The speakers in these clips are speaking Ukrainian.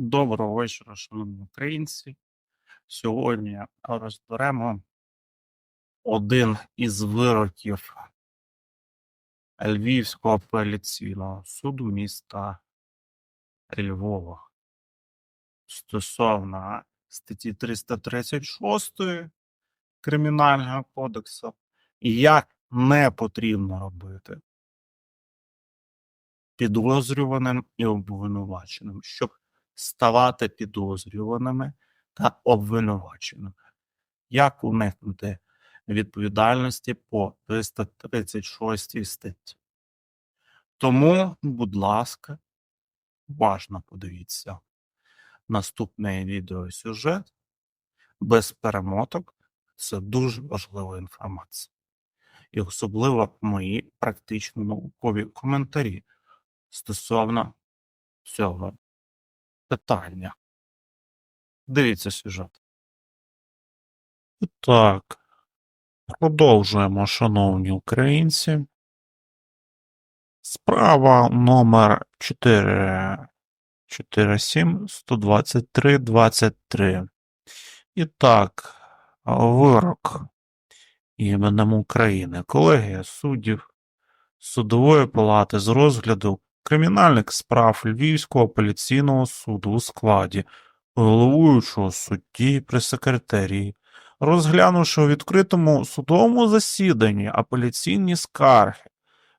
Доброго вечора, шановні українці. Сьогодні розберемо один із вироків Львівського апеляційного суду міста Львова стосовно статті 336 Кримінального кодексу як не потрібно робити підозрюваним і обвинуваченим, щоб ставати підозрюваними та обвинуваченими. Як уникнути відповідальності по 336 статті? Тому, будь ласка, уважно подивіться наступний відеосюжет без перемоток. Це дуже важлива інформація. І особливо мої практично наукові коментарі стосовно цього питання. Дивіться сюжет. Так, продовжуємо, шановні українці. Справа номер 4, 47 123 23. І так, вирок іменем України. Колегія суддів судової палати з розгляду кримінальних справ Львівського апеляційного суду у складі головуючого судді при секретарії, розглянувши у відкритому судовому засіданні апеляційні скарги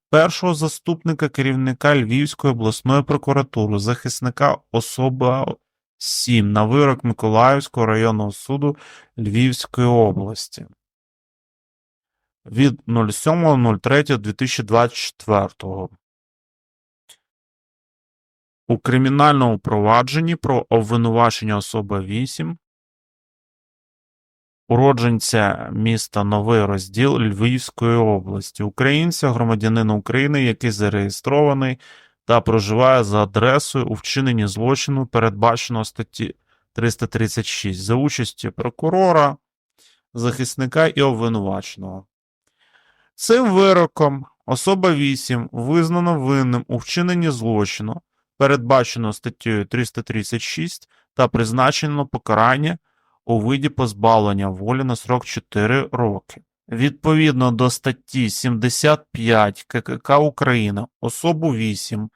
першого заступника керівника Львівської обласної прокуратури, захисника особа 7 на вирок Миколаївського районного суду Львівської області від 07.03.2024 у кримінальному провадженні про обвинувачення особи 8 уродженця міста Новий Розділ Львівської області, українця, громадянина України, який зареєстрований та проживає за адресою у вчиненні злочину, передбаченого статті 336 за участі прокурора, захисника і обвинуваченого. Цим вироком особа 8 визнано винним у вчиненні злочину, передбачено статтею 336 та призначено покарання у виді позбавлення волі на срок 4 роки. Відповідно до статті 75 ККК України особу 8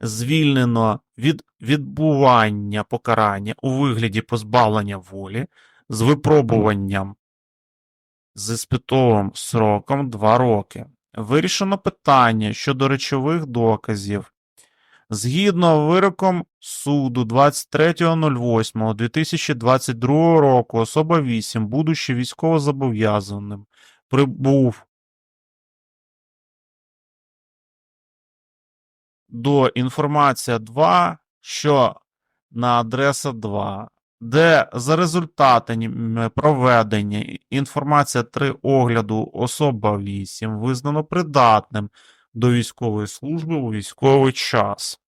звільнено від відбування покарання у вигляді позбавлення волі з випробуванням з іспитовим сроком 2 роки. Вирішено питання щодо речових доказів. Згідно вироком суду 23.08.2022 року особа 8, будучи військовозобов'язаним, прибув до інформація 2, що на адреса 2, де за результатами проведення інформація 3 огляду особа 8 визнано придатним до військової служби у військовий час.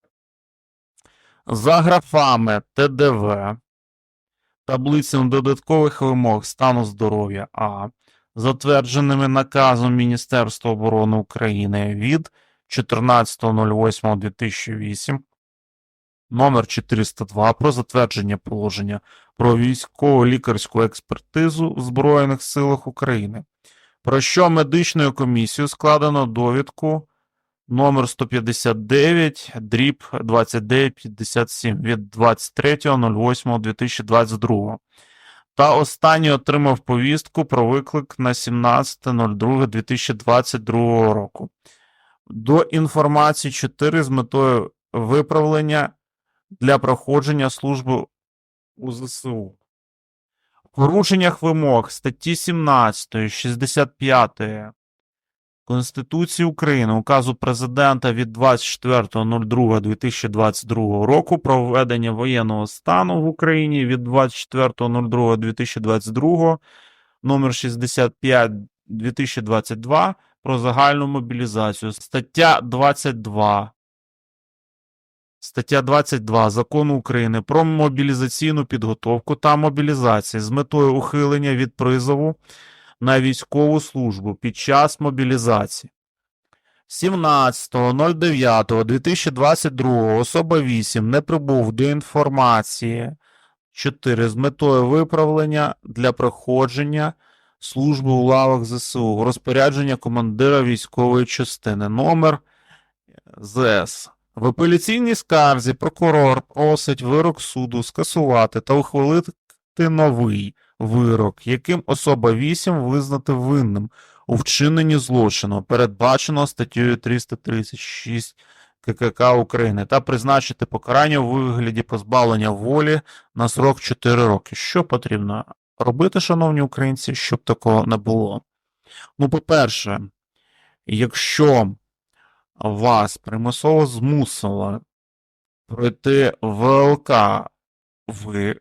За графами ТДВ, таблицями додаткових вимог стану здоров'я А, затвердженими наказом Міністерства оборони України від 14.08.2008 номер 402 про затвердження положення про військово-лікарську експертизу в Збройних силах України, про що медичною комісією складено довідку номер 159 дріб 2957 від 23.08.2022 та останній отримав повістку про виклик на 17.02.2022 року. До інформації 4 з метою виправлення для проходження служби у ЗСУ. В порушеннях вимог статті 17, 65 Конституції України, указу президента від 24.02.2022 року про введення воєнного стану в Україні від 24.02.2022 номер 65 2022 про загальну мобілізацію. Стаття 22. Стаття 22 Закону України про мобілізаційну підготовку та мобілізацію з метою ухилення від призову на військову службу під час мобілізації. 17.09.2022 особа 8 не прибув до інформації 4 з метою виправлення для проходження служби у лавах ЗСУ, розпорядження командира військової частини, номер ЗС. В апеляційній скарзі прокурор просить вирок суду скасувати та ухвалити новий вирок, яким особа 8 визнати винним у вчиненні злочину, передбаченого статтею 336 ККК України, та призначити покарання у вигляді позбавлення волі на срок 4 роки. Що потрібно робити, шановні українці, щоб такого не було? Ну, по-перше, якщо вас примусово змусило пройти ВЛК, ви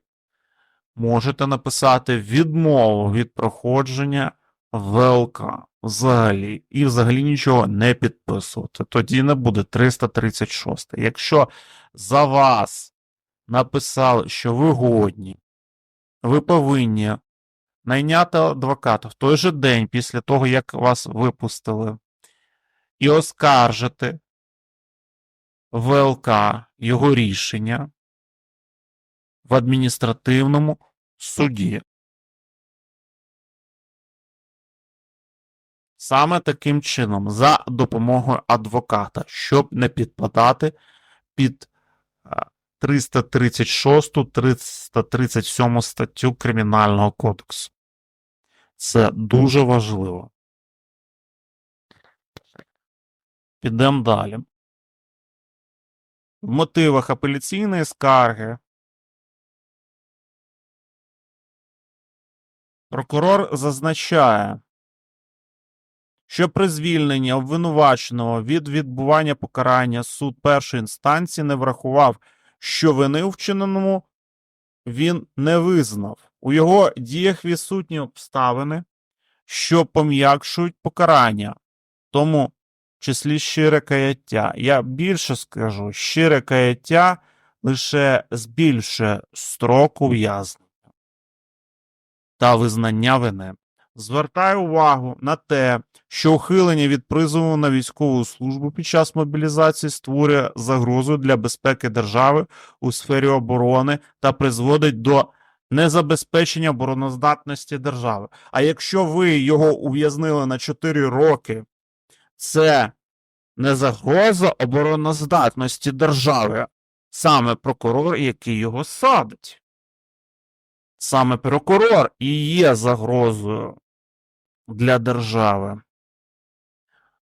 можете написати відмову від проходження ВЛК взагалі, і взагалі нічого не підписувати. Тоді не буде 336. Якщо за вас написали, що ви годні, ви повинні найняти адвоката в той же день після того, як вас випустили, і оскаржити ВЛК його рішення в адміністративному суді. Саме таким чином, за допомогою адвоката, щоб не підпадати під е, 336-337 статтю Кримінального кодексу. Це дуже важливо. Підемо далі. В мотивах апеляційної скарги прокурор зазначає, що при звільненні обвинуваченого від відбування покарання суд першої інстанції не врахував, що вини вчиненому він не визнав. У його діях відсутні обставини, що пом'якшують покарання, тому числі щире каяття. Я більше скажу, щире каяття лише збільшує строк ув'язнення та визнання вини. Звертаю увагу на те, що ухилення від призову на військову службу під час мобілізації створює загрозу для безпеки держави у сфері оборони та призводить до незабезпечення обороноздатності держави. А якщо ви його ув'язнили на 4 роки, це не загроза обороноздатності держави, саме прокурор, який його садить. Саме прокурор і є загрозою для держави.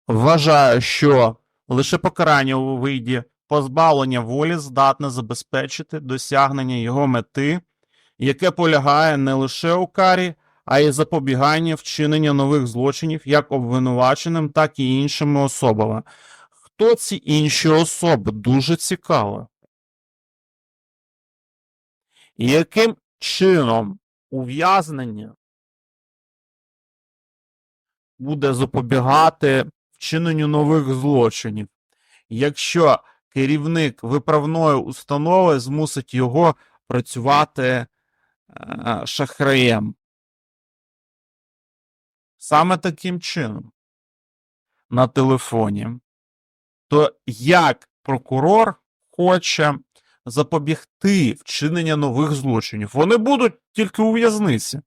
Вважаю, що лише покарання у виді позбавлення волі здатне забезпечити досягнення його мети, яке полягає не лише у карі, а й запобігання вчинення нових злочинів як обвинуваченим, так і іншими особами. Хто ці інші особи? Дуже цікаво. Яким чином ув'язнення буде запобігати вчиненню нових злочинів, якщо керівник виправної установи змусить його працювати е, шахраєм. Саме таким чином на телефоні, то як прокурор хоче запобігти вчинення нових злочинів. Вони будуть тільки у в'язниці.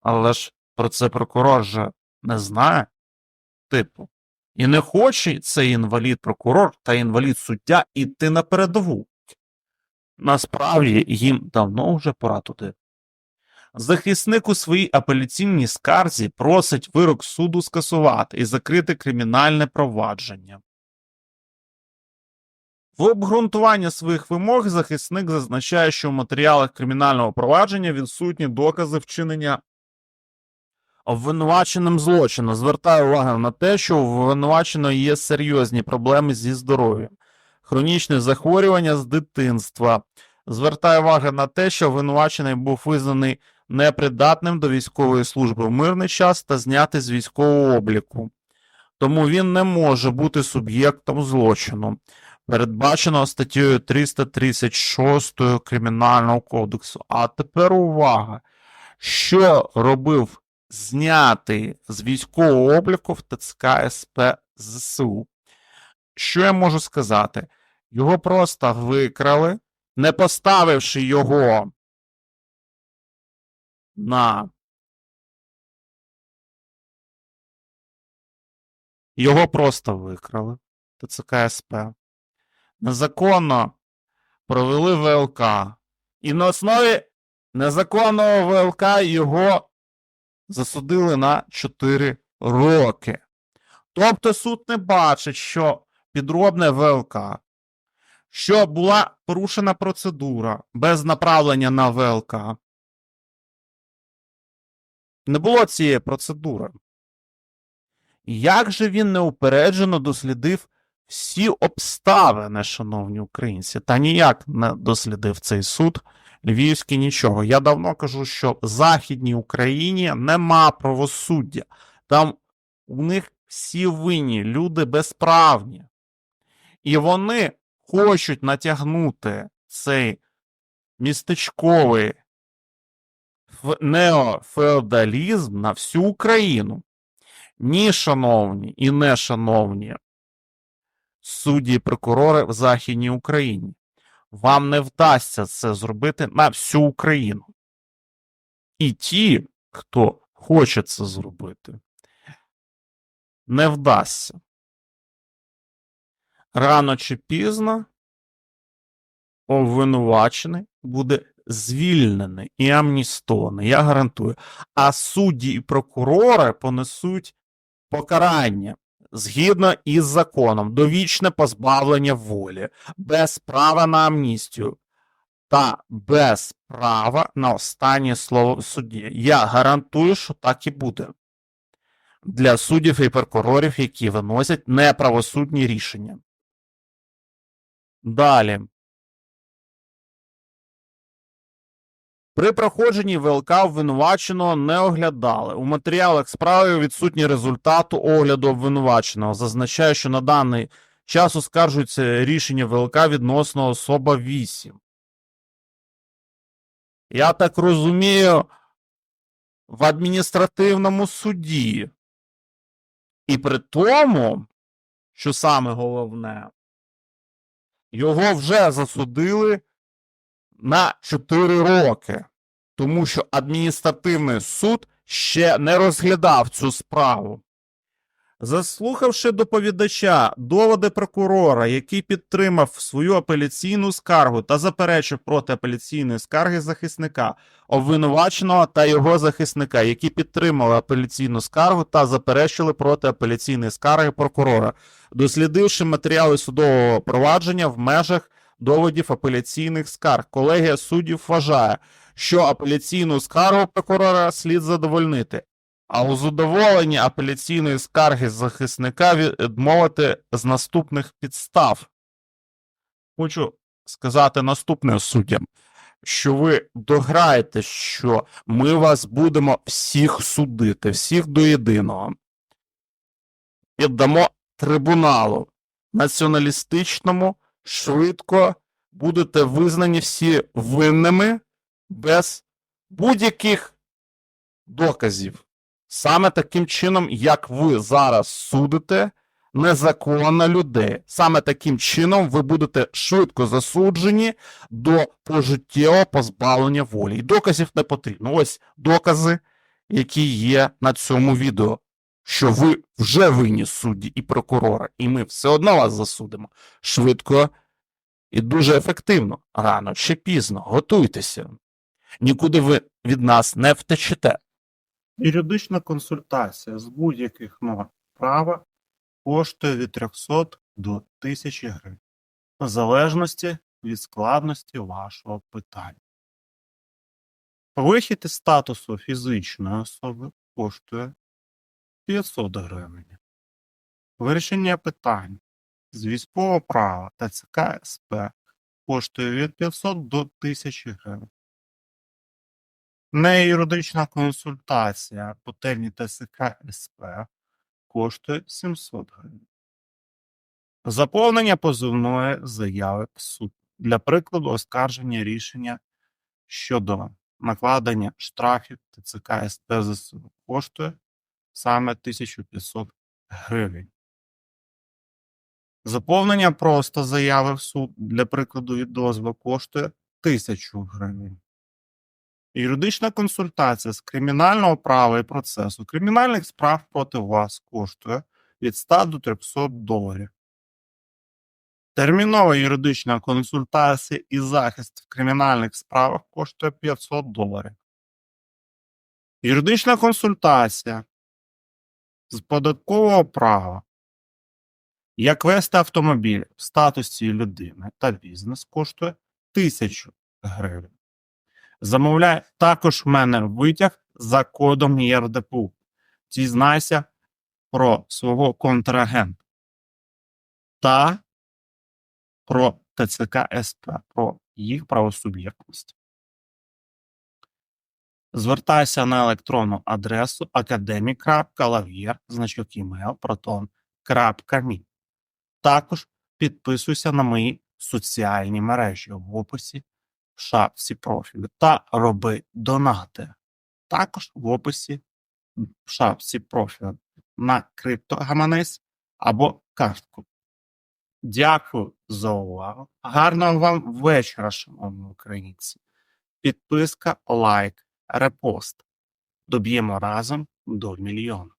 Але ж про це прокурор же не знає. Типу, і не хоче цей інвалід-прокурор та інвалід-суддя іти на передову. Насправді їм давно вже пора туди. Захисник у своїй апеляційній скарзі просить вирок суду скасувати і закрити кримінальне провадження. В обґрунтуванні своїх вимог захисник зазначає, що в матеріалах кримінального провадження відсутні докази вчинення обвинуваченим злочину. Звертаю увагу на те, що у обвинуваченого є серйозні проблеми зі здоров'ям, хронічне захворювання з дитинства. Звертаю увагу на те, що обвинувачений був визнаний непридатним до військової служби в мирний час та знятий з військового обліку. Тому він не може бути суб'єктом злочину передбаченого статтею 336 Кримінального кодексу. А тепер увага, що робив знятий з військового обліку в ТЦК СП ЗСУ. Що я можу сказати? Його просто викрали, не поставивши його на його просто викрали ТЦК СП. Незаконно провели ВЛК. І на основі незаконного ВЛК його засудили на 4 роки. Тобто суд не бачить, що підробне ВЛК, що була порушена процедура без направлення на ВЛК. Не було цієї процедури. Як же він неупереджено дослідив всі обставини, шановні українці, та ніяк не дослідив цей суд Львівський нічого. Я давно кажу, що в Західній Україні нема правосуддя. Там у них всі винні, люди безправні. І вони хочуть натягнути цей містечковий неофеодалізм на всю Україну. Ні, шановні і не шановні судді і прокурори в Західній Україні. Вам не вдасться це зробити на всю Україну. І ті, хто хоче це зробити, не вдасться. Рано чи пізно обвинувачений буде звільнений і амністований, я гарантую. А судді і прокурори понесуть покарання згідно із законом, довічне позбавлення волі, без права на амністію та без права на останнє слово в суді. Я гарантую, що так і буде. Для суддів і прокурорів, які виносять неправосудні рішення. Далі. При проходженні ВЛК обвинуваченого не оглядали. У матеріалах справи відсутні результату огляду обвинуваченого. Зазначає, що на даний час оскаржується рішення ВЛК відносно особа 8. Я так розумію, в адміністративному суді. І при тому, що саме головне, його вже засудили на 4 роки, тому що адміністративний суд ще не розглядав цю справу. Заслухавши доповідача доводи прокурора, який підтримав свою апеляційну скаргу та заперечив проти апеляційної скарги захисника, обвинуваченого та його захисника, які підтримали апеляційну скаргу та заперечили проти апеляційної скарги прокурора, дослідивши матеріали судового провадження в межах доводів апеляційних скарг. Колегія суддів вважає, що апеляційну скаргу прокурора слід задовольнити, а у задоволенні апеляційної скарги захисника відмовити з наступних підстав. Хочу сказати наступне суддям, що ви дограєте, що ми вас будемо всіх судити, всіх до єдиного. Піддамо трибуналу націоналістичному швидко будете визнані всі винними без будь-яких доказів. Саме таким чином, як ви зараз судите незаконно людей. Саме таким чином ви будете швидко засуджені до пожиттєвого позбавлення волі. І доказів не потрібно. Ось докази, які є на цьому відео. Що ви вже винні судді і прокурори, і ми все одно вас засудимо швидко і дуже ефективно. Рано чи пізно. Готуйтеся. Нікуди ви від нас не втечете. Юридична консультація з будь-яких норм права коштує від 300 до 1000 гривень, в залежності від складності вашого питання. Вихід із статусу фізичної особи коштує 500 гривень. Вирішення питань з військового права та ЦК СП коштує від 500 до 1000 гривень. Неюридична консультація по темі ТСК СП коштує 700 гривень. Заповнення позовної заяви в суд. Для прикладу, оскарження рішення щодо накладення штрафів ТЦК СП ЗСУ коштує саме 1500 гривень. Заповнення просто заяви в суд для прикладу відозви коштує 1000 гривень. Юридична консультація з кримінального права і процесу кримінальних справ проти вас коштує від 100 до 300 доларів. Термінова юридична консультація і захист в кримінальних справах коштує 500 доларів. Юридична консультація з податкового права. Як вести автомобіль в статусі людини та бізнес коштує 1000 гривень. Замовляй також в мене витяг за кодом ЄРДПУ. Дізнайся про свого контрагента та про ТЦК СП, про їх правосуб'єктність. Звертайся на електронну адресу academic.lavyer, значок email, proton.me. Також підписуйся на мої соціальні мережі в описі в шапці профілю та роби донати. Також в описі в шапці профілю на криптогаманець або картку. Дякую за увагу. Гарного вам вечора, шановні українці. Підписка, лайк, репост. Доб'ємо разом до мільйона.